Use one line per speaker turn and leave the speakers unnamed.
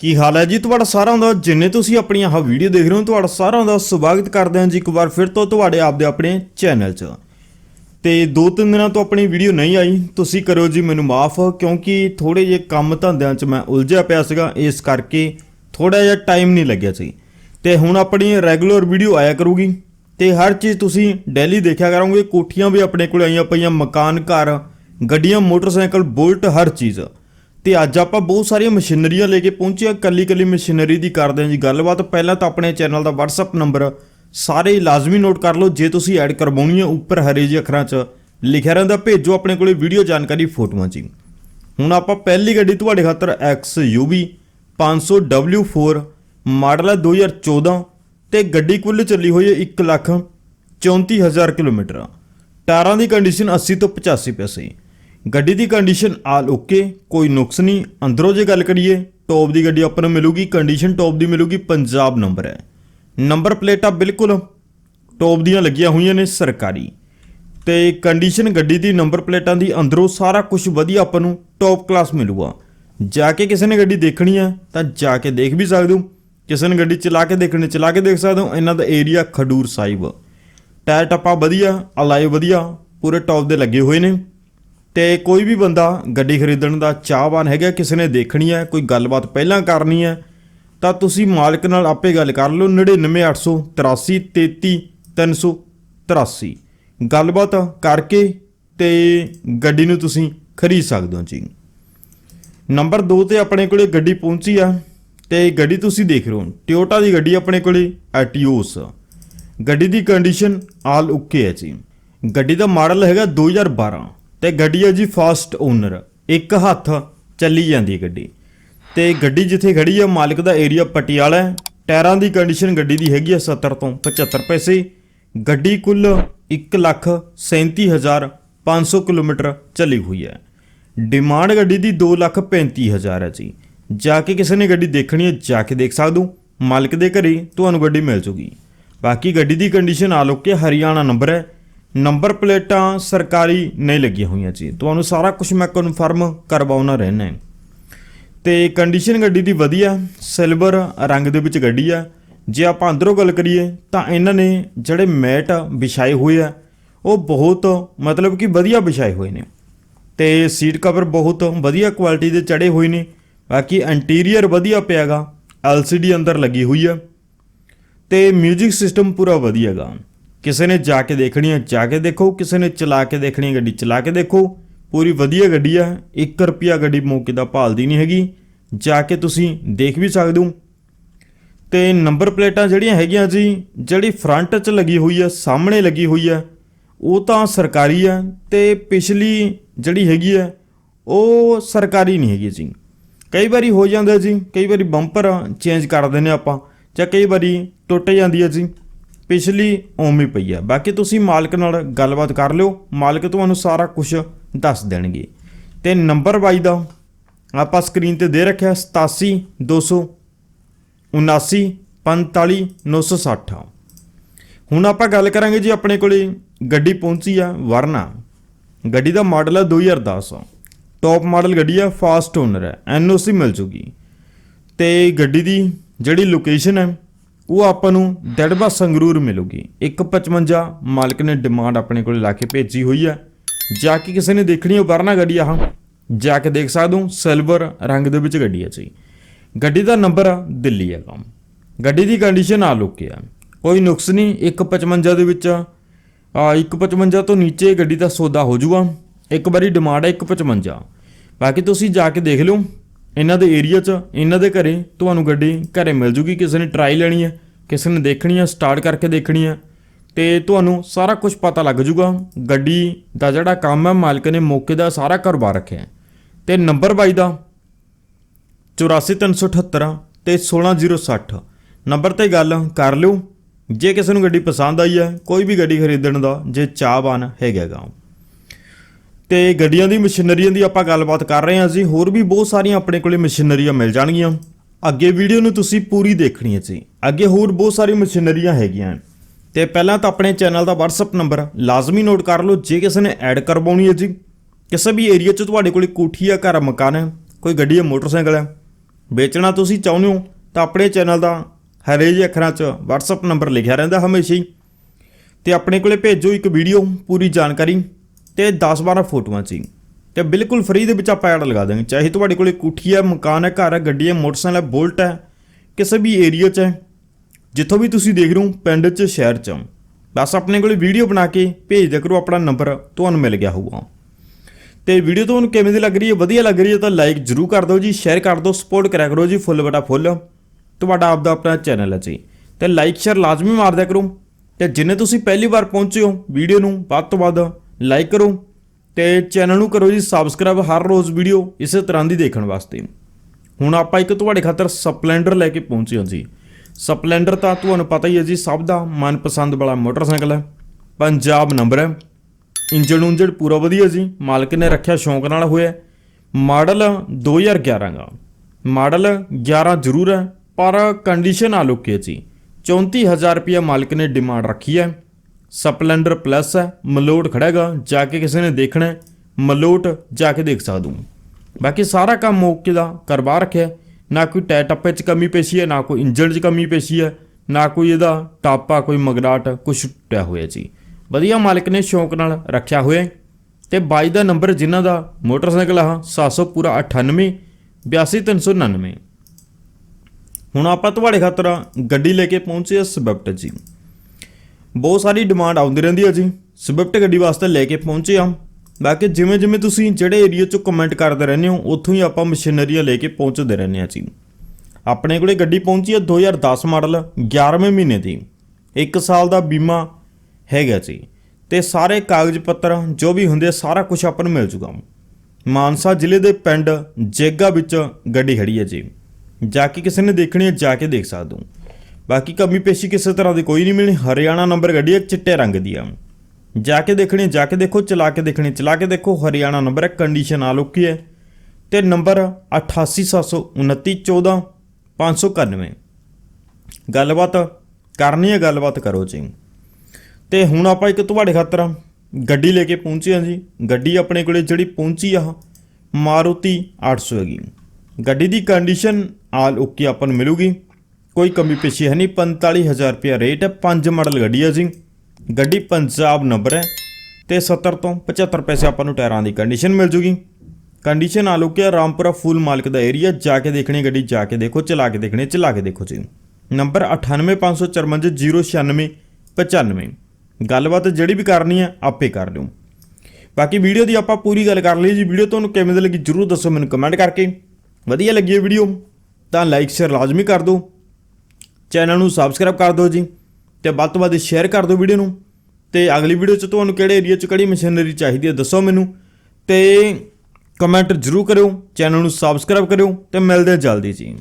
ਕੀ ਹਾਲ ਹੈ ਜੀ? ਤੁਹਾਡਾ ਸਾਰਿਆਂ ਦਾ, ਜਿੰਨੇ ਤੁਸੀਂ ਆਪਣੀ ਆਹ ਵੀਡੀਓ ਦੇਖ ਰਹੇ ਹੋ, ਤੁਹਾਡਾ ਸਾਰਿਆਂ ਦਾ ਸਵਾਗਤ ਕਰਦੇ ਹਾਂ ਜੀ ਇੱਕ ਵਾਰ ਫਿਰ ਤੋਂ ਤੁਹਾਡੇ ਆਪਦੇ ਆਪਣੇ ਚੈਨਲ 'ਚ। ਤੇ ਦੋ ਤਿੰਨ ਦਿਨਾਂ ਤੋਂ ਆਪਣੀ ਵੀਡੀਓ ਨਹੀਂ ਆਈ, ਤੁਸੀਂ ਕਰੋ ਜੀ ਮੈਨੂੰ ਮਾਫ, ਕਿਉਂਕਿ ਥੋੜੇ ਜਿਹੇ ਕੰਮ ਧੰਦਿਆਂ 'ਚ ਮੈਂ ਉਲਝਿਆ ਪਿਆ ਸੀਗਾ, ਇਸ ਕਰਕੇ ਥੋੜਾ ਜਿਹਾ ਟਾਈਮ ਨਹੀਂ ਲੱਗਿਆ ਸੀ। ਤੇ ਹੁਣ ਆਪਣੀ ਰੈਗੂਲਰ ਵੀਡੀਓ ਆਇਆ ਕਰੂਗੀ, ਤੇ ਹਰ ਚੀਜ਼ ਤੁਸੀਂ ਡੇਲੀ ਦੇਖਿਆ ਕਰੋਗੇ, ਕੋਠੀਆਂ ਵੀ ਆਪਣੇ ਕੋਲ ਆਈਆਂ ਪਈਆਂ, ਮਕਾਨ, ਘਰ, ਗੱਡੀਆਂ, ਮੋਟਰਸਾਈਕਲ, ਬੁਲਟ, ਹਰ ਚੀਜ਼। ਤੇ ਅੱਜ ਆਪਾਂ ਬਹੁਤ ਸਾਰੀਆਂ ਮਸ਼ੀਨਰੀਆਂ ਲੈ ਕੇ ਪਹੁੰਚੇ ਹਾਂ। ਕੱਲੀ ਕੱਲੀ ਮਸ਼ੀਨਰੀ ਦੀ ਕਰਦੇ ਹਾਂ ਜੀ ਗੱਲਬਾਤ। ਪਹਿਲਾਂ ਤਾਂ ਆਪਣੇ ਚੈਨਲ ਦਾ WhatsApp ਨੰਬਰ ਸਾਰੇ ਲਾਜ਼ਮੀ ਨੋਟ ਕਰ ਲਓ। ਜੇ ਤੁਸੀਂ ਐਡ ਕਰਵਾਉਣੀ ਹੈ ਉੱਪਰ ਹਰੇ ਜਿਹੇ ਅੱਖਰਾਂ 'ਚ ਲਿਖਿਆ ਰਹਿੰਦਾ, ਭੇਜੋ ਆਪਣੇ ਕੋਲੇ ਵੀਡੀਓ ਜਾਣਕਾਰੀ ਫੋਟੋਆਂ ਜੀ ਹੁਣ ਆਪਾਂ ਪਹਿਲੀ ਗੱਡੀ ਤੁਹਾਡੇ ਖਾਤਰ XUV 500 W4 ਮਾਡਲ ਹੈ 2014 ਤੇ ਗੱਡੀ ਕੁੱਲ ਚੱਲੀ ਹੋਈ ਹੈ 1 ਲੱਖ 34000 ਕਿਲੋਮੀਟਰ। ਟਾਇਰਾਂ ਦੀ ਕੰਡੀਸ਼ਨ 80 ਤੋਂ 85 ਪੈਸੇ ਗੱਡੀ ਦੀ ਕੰਡੀਸ਼ਨ ਆਲ ਓਕੇ ਕੋਈ ਨੁਕਸ ਨਹੀਂ, ਅੰਦਰੋਂ ਜੇ ਗੱਲ ਕਰੀਏ ਟੌਪ ਦੀ ਗੱਡੀ ਆਪਾਂ ਨੂੰ ਮਿਲੂਗੀ ਕੰਡੀਸ਼ਨ ਟੌਪ ਦੀ ਮਿਲੂਗੀ, ਪੰਜਾਬ ਨੰਬਰ ਹੈ। ਨੰਬਰ ਪਲੇਟਾਂ ਬਿਲਕੁਲ ਟੌਪ ਦੀਆਂ ਲੱਗੀਆਂ ਹੋਈਆਂ ਨੇ ਸਰਕਾਰੀ। ਤੇ ਕੰਡੀਸ਼ਨ ਗੱਡੀ ਦੀ ਨੰਬਰ ਪਲੇਟਾਂ ਦੀ, ਅੰਦਰੋਂ ਸਾਰਾ ਕੁਝ ਵਧੀਆ ਆਪਾਂ ਨੂੰ ਟੌਪ ਕਲਾਸ ਮਿਲੂਗਾ। ਜਾ ਕੇ ਕਿਸੇ ਨੇ ਗੱਡੀ ਦੇਖਣੀ ਆ, ਤਾਂ ਜਾ ਕੇ ਦੇਖ ਵੀ ਸਕਦੇ ਹੋ। ਕਿਸੇ ਨੇ ਗੱਡੀ ਚਲਾ ਕੇ ਦੇਖਣੀ, ਚਲਾ ਕੇ ਦੇਖ ਸਕਦੇ ਹੋ। ਇਹਨਾਂ ਦਾ ਏਰੀਆ ਖਡੂਰ ਸਾਹਿਬ। ਟਾਇਰ ਟੱਪਾ ਵਧੀਆ ਅਲਾਈ ਵਧੀਆ, ਪੂਰੇ ਟੌਪ ਦੇ ਲੱਗੇ ਹੋਏ ਨੇ। ਤੇ ਕੋਈ ਵੀ ਬੰਦਾ ਗੱਡੀ ਖਰੀਦਣ ਦਾ ਚਾਹਵਾਨ ਹੈਗਾ, ਕਿਸੇ ਨੇ ਦੇਖਣੀ ਹੈ, ਕੋਈ ਗੱਲਬਾਤ ਪਹਿਲਾਂ ਕਰਨੀ ਹੈ, ਤਾਂ ਤੁਸੀਂ ਮਾਲਕ ਨਾਲ ਆਪੇ ਗੱਲ ਕਰ ਲਓ। 99883 33383 ਗੱਲਬਾਤ ਕਰਕੇ ਤੇ ਗੱਡੀ ਨੂੰ ਤੁਸੀਂ ਖਰੀਦ ਸਕਦੇ ਹੋ ਜੀ। ਨੰਬਰ 2 ਤੇ ਆਪਣੇ ਕੋਲੇ ਗੱਡੀ ਪਹੁੰਚੀ ਆ ਤੇ ਗੱਡੀ ਤੁਸੀਂ ਦੇਖ ਰਹੇ ਹੋ। ਟਿਓਟਾ ਦੀ ਗੱਡੀ ਆਪਣੇ ਕੋਲੇ ਐਟੀਓਸ ਗੱਡੀ ਦੀ ਕੰਡੀਸ਼ਨ ਆਲ ਓਕੇ ਹੈ ਜੀ। ਗੱਡੀ ਦਾ ਮਾਡਲ ਹੈਗਾ 2012 ਤੇ ਗੱਡੀ ਹੈ ਜੀ ਫਾਸਟ ਓਨਰ ਇੱਕ ਹੱਥ ਚੱਲੀ ਜਾਂਦੀ ਹੈ ਗੱਡੀ। ਤੇ ਗੱਡੀ ਜਿੱਥੇ ਖੜੀ ਹੈ ਮਾਲਕ ਦਾ ਏਰੀਆ ਪਟਿਆਲਾ ਹੈ। ਟਾਇਰਾਂ ਦੀ ਕੰਡੀਸ਼ਨ ਗੱਡੀ ਦੀ ਹੈਗੀ ਹੈ 70 ਤੋਂ 75 ਪੈਸੇ। ਗੱਡੀ ਕੁੱਲ 137500 ਕਿਲੋਮੀਟਰ ਚੱਲੀ ਹੋਈ ਹੈ। ਡਿਮਾਂਡ ਗੱਡੀ ਦੀ 235000 ਹੈ ਜੀ। ਜਾ ਕੇ ਕਿਸੇ ਨੇ ਗੱਡੀ ਦੇਖਣੀ ਹੈ, ਜਾ ਕੇ ਦੇਖ ਸਕਦੇ ਹੋ। ਮਾਲਕ ਦੇ ਘਰੇ ਤੁਹਾਨੂੰ ਗੱਡੀ ਮਿਲ ਜੂਗੀ। ਬਾਕੀ ਗੱਡੀ ਦੀ ਕੰਡੀਸ਼ਨ ਆ ਲੋਕੇ ਹਰਿਆਣਾ ਨੰਬਰ ਹੈ। ਨੰਬਰ ਪਲੇਟਾਂ ਸਰਕਾਰੀ ਨਹੀਂ ਲੱਗੀਆਂ ਹੋਈਆਂ ਜੀ। ਤੁਹਾਨੂੰ ਸਾਰਾ ਕੁਝ ਮੈਂ ਕਨਫਰਮ ਕਰਵਾਉਣਾ ਰਹਿਣਾ ਹੈ। ਤੇ ਕੰਡੀਸ਼ਨ ਗੱਡੀ ਦੀ ਵਧੀਆ ਸਿਲਵਰ ਰੰਗ ਦੇ ਵਿੱਚ ਗੱਡੀ ਆ। ਜੇ ਆਪਾਂ ਅੰਦਰੋਂ ਗੱਲ ਕਰੀਏ ਤਾਂ ਇਹਨਾਂ ਨੇ ਜਿਹੜੇ ਮੈਟ ਵਿਛਾਏ ਹੋਏ ਆ, ਉਹ ਬਹੁਤ ਮਤਲਬ ਕਿ ਵਧੀਆ ਵਿਛਾਏ ਹੋਏ ਨੇ। ਤੇ ਸੀਟ ਕਵਰ ਬਹੁਤ ਵਧੀਆ ਕੁਆਲਿਟੀ ਦੇ ਚੜੇ ਹੋਏ ਨੇ। ਬਾਕੀ ਇੰਟੀਰੀਅਰ ਵਧੀਆ ਪਿਆਗਾ LCD ਅੰਦਰ ਲੱਗੀ ਹੋਈ ਆ। ਤੇ 뮤직 ਸਿਸਟਮ ਪੂਰਾ ਵਧੀਆ ਹੈਗਾ ਕਿਸੇ ਨੇ ਜਾ ਕੇ ਦੇਖਣੀ ਹੈ, ਜਾ ਕੇ ਦੇਖੋ। ਕਿਸੇ ਨੇ ਚਲਾ ਕੇ ਦੇਖਣੀ ਹੈ, ਗੱਡੀ ਚਲਾ ਕੇ ਦੇਖੋ। ਪੂਰੀ ਵਧੀਆ ਗੱਡੀ ਆ 1 ਰੁਪਿਆ ਗੱਡੀ ਮੌਕੇ ਦਾ ਭਾਲਦੀ ਨਹੀਂ ਹੈਗੀ। ਜਾ ਕੇ ਤੁਸੀਂ ਦੇਖ ਵੀ ਸਕਦੇ ਹੋ। ਤੇ ਨੰਬਰ ਪਲੇਟਾਂ ਜਿਹੜੀਆਂ ਹੈਗੀਆਂ ਜੀ, ਜਿਹੜੀ ਫਰੰਟ 'ਚ ਲੱਗੀ ਹੋਈ ਹੈ, ਸਾਹਮਣੇ ਲੱਗੀ ਹੋਈ ਹੈ, ਉਹ ਤਾਂ ਸਰਕਾਰੀ ਹੈ ਤੇ ਪਿਛਲੀ ਜਿਹੜੀ ਹੈਗੀ ਹੈ, ਉਹ ਸਰਕਾਰੀ ਨਹੀਂ ਹੈਗੀ ਜੀ। ਕਈ ਵਾਰੀ ਹੋ ਜਾਂਦਾ ਜੀ, ਕਈ ਵਾਰੀ ਬੰਪਰ ਚੇਂਜ ਕਰ ਦਿੰਦੇ ਆਪਾਂ, ਜਾਂ ਕਈ ਵਾਰੀ ਟੁੱਟ ਜਾਂਦੀ ਹੈ ਜੀ। ਪਿਛਲੀ ਉਵੇਂ ਪਈ ਹੈ ਬਾਕੀ ਤੁਸੀਂ ਮਾਲਕ ਨਾਲ ਗੱਲਬਾਤ ਕਰ ਲਿਓ। ਮਾਲਕ ਤੁਹਾਨੂੰ ਸਾਰਾ ਕੁਝ ਦੱਸ ਦੇਣਗੇ। ਤੇ ਨੰਬਰ ਵਾਈ ਦਾ ਆਪਾਂ ਸਕਰੀਨ ਤੇ ਦੇ ਰੱਖਿਆ 87 200 79 45 960 ਹੁਣ ਆਪਾਂ ਗੱਲ ਕਰਾਂਗੇ ਜੀ ਆਪਣੇ ਕੋਲੇ ਗੱਡੀ ਪਹੁੰਚੀ ਆ ਵਰਨਾ। ਗੱਡੀ ਦਾ ਮਾਡਲ ਹੈ 2010 ਟੌਪ ਮਾਡਲ ਗੱਡੀ ਆ ਫਾਸਟ ਓਨਰ ਹੈ ਐਨਓਸੀ ਮਿਲ ਜੂਗੀ। ਤੇ ਗੱਡੀ ਦੀ ਜਿਹੜੀ ਲੋਕੇਸ਼ਨ ਹੈ ਉਹ ਆਪਾਂ ਨੂੰ ਦੜਬਾ ਸੰਗਰੂਰ ਮਿਲੂਗੀ। 155 ਮਾਲਕ ਨੇ ਡਿਮਾਂਡ ਆਪਣੇ ਕੋਲ ਲਾ ਕੇ ਭੇਜੀ ਹੋਈ ਹੈ। ਜਾ ਕੇ ਕਿਸੇ ਨੇ ਦੇਖਣੀ ਹੈ ਵਰਨਾ ਗੱਡੀ ਆਹ ਜਾ ਕੇ ਦੇਖ ਸਕਦੇ ਹੋ ਸਿਲਵਰ ਰੰਗ ਦੇ ਵਿੱਚ ਗੱਡੀ ਹੈ ਜੀ। ਗੱਡੀ ਦਾ ਨੰਬਰ ਆ, ਦਿੱਲੀ ਹੈਗਾ ਗੱਡੀ ਦੀ ਕੰਡੀਸ਼ਨ ਆ ਲੋਕੇ ਆ। ਕੋਈ ਨੁਕਸ ਨਹੀਂ 155 ਦੇ ਵਿੱਚ ਆ। 155 ਤੋਂ ਨੀਚੇ ਗੱਡੀ ਦਾ ਸੌਦਾ ਹੋ ਜਾਊਗਾ ਇੱਕ ਵਾਰੀ ਡਿਮਾਂਡ ਹੈ 155 ਬਾਕੀ ਤੁਸੀਂ ਜਾ ਕੇ ਦੇਖ ਲਓ। ਇਹਨਾਂ ਦੇ ਏਰੀਆ 'ਚ, ਇਹਨਾਂ ਦੇ ਘਰੇ ਤੁਹਾਨੂੰ ਗੱਡੀ ਘਰੇ ਮਿਲ ਜੂਗੀ। ਕਿਸੇ ਨੇ ਟਰਾਈ ਲੈਣੀ ਹੈ, ਕਿਸੇ ਨੇ ਦੇਖਣੀ ਹੈ ਸਟਾਰਟ ਕਰਕੇ ਦੇਖਣੀ ਹੈ। ਤੇ ਤੁਹਾਨੂੰ ਸਾਰਾ ਕੁਝ ਪਤਾ ਲੱਗ ਜੂਗਾ। ਗੱਡੀ ਦਾ ਜਿਹੜਾ ਕੰਮ ਹੈ, ਮਾਲਕ ਨੇ ਮੌਕੇ ਦਾ ਸਾਰਾ ਕਰਵਾ ਰੱਖਿਆ ਹੈ। ਤੇ ਨੰਬਰ ਬਾਈ ਦਾ 84378 ਤੇ 16060 ਨੰਬਰ ਤੇ ਗੱਲ ਕਰ ਲਿਓ। ਜੇ ਕਿਸੇ ਨੂੰ ਗੱਡੀ ਪਸੰਦ ਆਈ ਹੈ, ਕੋਈ ਵੀ ਗੱਡੀ ਖਰੀਦਣ ਦਾ, ਜੇ ਚਾਹਵਾਨ ਹੈਗਾਗਾ ਤੇ ਗੱਡੀਆਂ ਦੀ, ਮਸ਼ੀਨਰੀਆਂ ਦੀ ਆਪਾਂ ਗੱਲਬਾਤ ਕਰ ਰਹੇ ਹਾਂ ਜੀ। ਹੋਰ ਵੀ ਬਹੁਤ ਸਾਰੀਆਂ ਆਪਣੇ ਕੋਲੇ ਮਸ਼ੀਨਰੀਆਂ ਮਿਲ ਜਾਣਗੀਆਂ। ਅੱਗੇ ਵੀਡੀਓ ਨੂੰ ਤੁਸੀਂ ਪੂਰੀ ਦੇਖਣੀ ਹੈ ਜੀ। ਅੱਗੇ ਹੋਰ ਬਹੁਤ ਸਾਰੀ ਮਸ਼ੀਨਰੀਆਂ ਹੈਗੀਆਂ ਤੇ ਪਹਿਲਾਂ ਤਾਂ ਆਪਣੇ ਚੈਨਲ ਦਾ WhatsApp ਨੰਬਰ ਲਾਜ਼ਮੀ ਨੋਟ ਕਰ ਲਓ। ਜੇ ਕਿਸੇ ਨੇ ਐਡ ਕਰਵਾਉਣੀ ਹੈ ਜੀ, ਕਿਸੇ ਵੀ ਏਰੀਆ 'ਚ ਤੁਹਾਡੇ ਕੋਲੇ ਕੋਠੀ ਆ ਘਰ ਮਕਾਨ ਹੈ, ਕੋਈ ਗੱਡੀ ਹੈ, ਮੋਟਰਸਾਈਕਲ ਹੈ, ਵੇਚਣਾ ਤੁਸੀਂ ਚਾਹੁੰਦੇ ਹੋ, ਤਾਂ ਆਪਣੇ ਚੈਨਲ ਦਾ ਹਰੇ ਜਿਹੇ ਅੱਖਰਾਂ 'ਚ WhatsApp ਨੰਬਰ ਲਿਖਿਆ ਰਹਿੰਦਾ ਹਮੇਸ਼ਾ ਹੀ। ਤੇ ਆਪਣੇ ਕੋਲੇ ਭੇਜੋ ਇੱਕ ਵੀਡੀਓ, ਪੂਰੀ ਜਾਣਕਾਰੀ। ਤੇ 10-12 ਫੋਟੋਆਂ ਚ ਹੀ। ਤੇ ਬਿਲਕੁਲ ਫ੍ਰੀ ਦੇ ਵਿੱਚ ਆਪਾਂ ਐਡ ਲਗਾ ਦਾਂਗੇ ਚਾਹੇ ਤੁਹਾਡੇ ਕੋਲੇ ਕੋਠੀ ਹੈ, ਮਕਾਨ ਹੈ, ਘਰ ਹੈ, ਗੱਡੀ ਹੈ, ਮੋਟਰਸਾਈਕਲ ਹੈ, ਬੁਲਟ ਹੈ, ਕਿਸੇ ਵੀ ਏਰੀਆ 'ਚ ਹੈ, ਜਿੱਥੋਂ ਵੀ ਤੁਸੀਂ ਦੇਖ ਰਹੇ ਹੋ, ਪਿੰਡ 'ਚ, ਸ਼ਹਿਰ 'ਚ। ਬਸ ਆਪਣੇ ਕੋਲੇ ਵੀਡੀਓ ਬਣਾ ਕੇ ਭੇਜ ਦਿਆ ਕਰੋ, ਆਪਣਾ ਨੰਬਰ ਤੁਹਾਨੂੰ ਮਿਲ ਗਿਆ ਹੋਊਗਾ। ਤੇ ਵੀਡੀਓ ਤੁਹਾਨੂੰ ਕਿਵੇਂ ਦੀ ਲੱਗ ਰਹੀ ਹੈ, ਵਧੀਆ ਲੱਗ ਰਹੀ ਹੈ ਤਾਂ ਲਾਈਕ ਜਰੂਰ ਕਰ ਦਿਓ ਜੀ ਸ਼ੇਅਰ ਕਰ ਦਿਓ ਸਪੋਰਟ ਕਰਿਆ ਕਰੋ ਜੀ ਫੁੱਲ ਬਟਾ ਫੁੱਲ ਤੁਹਾਡਾ ਆਪਦਾ ਆਪਣਾ ਚੈਨਲ ਹੈ ਜੀ। ਤੇ ਲਾਈਕ ਸ਼ੇਅਰ ਲਾਜ਼ਮੀ ਮਾਰ ਦਿਆ ਕਰੋ। ਤੇ ਜਿੰਨੇ ਤੁਸੀਂ ਪਹਿਲੀ ਵਾਰ ਪਹੁੰਚੇ ਹੋ ਵੀਡੀਓ ਨੂੰ ਵੱਧ ਤੋਂ ਵੱਧ ਲਾਈਕ ਕਰੋ ਤੇ ਚੈਨਲ ਨੂੰ ਕਰੋ ਜੀ ਸਬਸਕ੍ਰਾਈਬ ਹਰ ਰੋਜ਼ ਵੀਡੀਓ ਇਸੇ ਤਰ੍ਹਾਂ ਦੀ ਦੇਖਣ ਵਾਸਤੇ। ਹੁਣ ਆਪਾਂ ਇੱਕ ਤੁਹਾਡੇ ਖਾਤਰ ਸਪਲੈਂਡਰ ਲੈ ਕੇ ਪਹੁੰਚੇ ਹਾਂ ਜੀ। ਸਪਲੈਂਡਰ ਤਾਂ ਤੁਹਾਨੂੰ ਪਤਾ ਹੀ ਹੈ ਜੀ, ਸਭ ਦਾ ਮਨਪਸੰਦ ਵਾਲਾ ਮੋਟਰਸਾਈਕਲ ਹੈ। ਪੰਜਾਬ ਨੰਬਰ ਹੈ। ਇੰਜਣ ਉਂਜਣ ਪੂਰਾ ਵਧੀਆ ਜੀ, ਮਾਲਕ ਨੇ ਰੱਖਿਆ, ਸ਼ੌਂਕ ਨਾਲ ਹੋਇਆ। ਮਾਡਲ 2011 ਦਾ। ਮਾਡਲ 11 ਜ਼ਰੂਰ ਹੈ, ਪਰ ਕੰਡੀਸ਼ਨ ਆ ਲੁੱਕੀ ਹੈ ਜੀ 34000 ਰੁਪਇਆ ਮਾਲਕ ਨੇ ਡਿਮਾਂਡ ਰੱਖੀ ਹੈ। ਸਪਲੈਂਡਰ ਪਲੱਸ ਹੈ, ਮਲੋਟ ਖੜਾਗਾ ਜਾ ਕੇ ਕਿਸੇ ਨੇ ਦੇਖਣਾ ਮਲੋਟ ਜਾ ਕੇ ਦੇਖ ਸਕਦੂ। ਬਾਕੀ ਸਾਰਾ ਕੰਮ ਮੌਕੇ ਦਾ ਕਰਵਾ ਰੱਖਿਆ ਨਾ ਕੋਈ ਟਾਇਰ ਟੱਪੇ 'ਚ ਕਮੀ ਪੇਸ਼ੀ ਹੈ, ਨਾ ਕੋਈ ਇੰਜਣ 'ਚ ਕਮੀ ਪੇਸ਼ੀ ਹੈ, ਨਾ ਕੋਈ ਇਹਦਾ ਟਾਪਾ, ਕੋਈ ਮਗਰਾਟ, ਕੁਛ ਟੁੱਟਿਆ ਹੋਇਆ ਜੀ। ਵਧੀਆ ਮਾਲਕ ਨੇ ਸ਼ੌਂਕ ਨਾਲ ਰੱਖਿਆ ਹੋਇਆ ਹੈ। ਤੇ ਬਾਈ ਦਾ ਨੰਬਰ ਜਿਨ੍ਹਾਂ ਦਾ ਮੋਟਰਸਾਈਕਲ ਆ 700 ਪੂਰਾ 98 82399 ਹੁਣ ਆਪਾਂ ਤੁਹਾਡੇ ਖਾਤਰ ਗੱਡੀ ਲੈ ਕੇ ਪਹੁੰਚੇ ਆ ਸਵਿਫਟ ਜੀ। ਬਹੁਤ ਸਾਰੀ ਡਿਮਾਂਡ ਆਉਂਦੀ ਰਹਿੰਦੀ ਹੈ ਜੀ। ਸਵਿਫਟ ਗੱਡੀ ਵਾਸਤੇ ਲੈ ਕੇ ਪਹੁੰਚੇ ਆ। ਬਾਕੀ ਜਿਵੇਂ ਜਿਵੇਂ ਤੁਸੀਂ ਜਿਹੜੇ ਏਰੀਆ 'ਚ ਕਮੈਂਟ ਕਰਦੇ ਰਹਿੰਦੇ ਹੋ ਉੱਥੋਂ ਹੀ ਆਪਾਂ ਮਸ਼ੀਨਰੀਆਂ ਲੈ ਕੇ ਪਹੁੰਚਦੇ ਰਹਿੰਦੇ ਆ ਜੀ। ਆਪਣੇ ਕੋਲੇ ਗੱਡੀ ਪਹੁੰਚੀ ਹੈ 2010 ਮਾਡਲ 11ਵੇਂ ਮਹੀਨੇ ਦੀ। 1 ਸਾਲ ਦਾ ਬੀਮਾ ਹੈਗਾ ਜੀ। ਤੇ ਸਾਰੇ ਕਾਗਜ਼ ਪੱਤਰ ਜੋ ਵੀ ਹੁੰਦੇ ਆ, ਸਾਰਾ ਕੁਝ ਆਪਾਂ ਨੂੰ ਮਿਲ ਜੂਗਾ। ਮਾਨਸਾ ਜ਼ਿਲ੍ਹੇ ਦੇ ਪਿੰਡ ਜੇਗਾ ਵਿੱਚ ਗੱਡੀ ਖੜੀ ਹੈ ਜੀ। ਜਾ ਕੇ ਕਿਸੇ ਨੇ ਦੇਖਣੀ ਹੈ ਜਾ ਕੇ ਦੇਖ ਸਕਦੇ ਹੋ। ਬਾਕੀ ਕਮੀ ਪੇਸ਼ੀ ਕਿਸੇ ਤਰ੍ਹਾਂ ਦੀ ਕੋਈ ਨਹੀਂ ਮਿਲਣੀ। ਹਰਿਆਣਾ ਨੰਬਰ ਗੱਡੀ ਇੱਕ ਚਿੱਟੇ ਰੰਗ ਦੀ ਆ। ਜਾ ਕੇ ਦੇਖਣੀ, ਜਾ ਕੇ ਦੇਖੋ, ਚਲਾ ਕੇ ਦੇਖਣੀ, ਚਲਾ ਕੇ ਦੇਖੋ, ਹਰਿਆਣਾ ਨੰਬਰ ਹੈ ਕੰਡੀਸ਼ਨ ਆ ਲੁਕੀ ਹੈ ਤੇ ਨੰਬਰ 887914 591 ਗੱਲਬਾਤ ਕਰਨੀ ਹੈ, ਗੱਲਬਾਤ ਕਰੋ ਜੀ। ਤੇ ਹੁਣ ਆਪਾਂ ਇੱਕ ਤੁਹਾਡੇ ਖਾਤਰ ਗੱਡੀ ਲੈ ਕੇ ਪਹੁੰਚੇ ਹਾਂ ਜੀ। ਗੱਡੀ ਆਪਣੇ ਕੋਲੇ ਜਿਹੜੀ ਪਹੁੰਚੀ ਆ, ਮਾਰੂਤੀ 800 ਹੈਗੀ। ਗੱਡੀ ਦੀ ਕੰਡੀਸ਼ਨ ਆਲ ਓਕੇ ਆਪਾਂ ਨੂੰ ਮਿਲੂਗੀ। ਕੋਈ ਕਮੀ ਪੇਸ਼ੀ ਹੈ ਨਹੀਂ। 45000 ਰੁਪਿਆ ਰੇਟ ਹੈ। ਪੰਜ ਮਾਡਲ ਗੱਡੀ ਹੈ ਜੀ। ਗੱਡੀ ਪੰਜਾਬ ਨੰਬਰ ਹੈ ਤੇ 70 ਤੋਂ 75 ਪੈਸੇ ਆਪਾਂ ਨੂੰ ਟਾਇਰਾਂ ਦੀ ਕੰਡੀਸ਼ਨ ਮਿਲ ਜੂਗੀ। ਕੰਡੀਸ਼ਨ ਆਲੂ ਕੇ ਰਾਮਪੁਰਾ ਫੂਲ ਮਾਲਕ ਦਾ ਏਰੀਆ ਜਾ ਕੇ ਦੇਖਣੀ ਗੱਡੀ, ਜਾ ਕੇ ਦੇਖੋ, ਚਲਾ ਕੇ ਦੇਖਣੀ ਚਲਾ ਕੇ ਦੇਖੋ ਜੀ। ਨੰਬਰ 9854096595 ਗੱਲਬਾਤ ਜਿਹੜੀ ਵੀ ਕਰਨੀ ਹੈ, ਆਪੇ ਕਰ ਲਿਓ। ਬਾਕੀ ਵੀਡੀਓ ਦੀ ਆਪਾਂ ਪੂਰੀ ਗੱਲ ਕਰ ਲਈ ਜੀ। ਵੀਡੀਓ ਤੁਹਾਨੂੰ ਕਿਵੇਂ ਦੀ ਲੱਗੀ ਜਰੂਰ ਦੱਸੋ ਮੈਨੂੰ ਕਮੈਂਟ ਕਰਕੇ। ਵਧੀਆ ਲੱਗੀ ਹੈ ਵੀਡੀਓ, ਤਾਂ ਲਾਈਕ ਸ਼ੇਅਰ ਲਾਜ਼ਮੀ ਕਰ ਦਿਓ। ਚੈਨਲ ਨੂੰ ਸਬਸਕ੍ਰਾਈਬ ਕਰ ਦਿਓ ਜੀ ਤੇ ਵੱਧ ਤੋਂ ਵੱਧ ਸ਼ੇਅਰ ਕਰ ਦਿਓ ਵੀਡੀਓ ਨੂੰ ਤੇ ਅਗਲੀ ਵੀਡੀਓ 'ਚ ਤੁਹਾਨੂੰ ਕਿਹੜੇ ਏਰੀਆ 'ਚ ਕਿਹੜੀ ਮਸ਼ੀਨਰੀ ਚਾਹੀਦੀ ਹੈ ਦੱਸੋ ਮੈਨੂੰ ਤੇ ਕਮੈਂਟ ਜ਼ਰੂਰ ਕਰਿਓ, ਚੈਨਲ ਨੂੰ ਸਬਸਕ੍ਰਾਈਬ ਕਰਿਓ ਤੇ ਮਿਲਦੇ ਹਾਂ ਜਲਦੀ ਜੀ।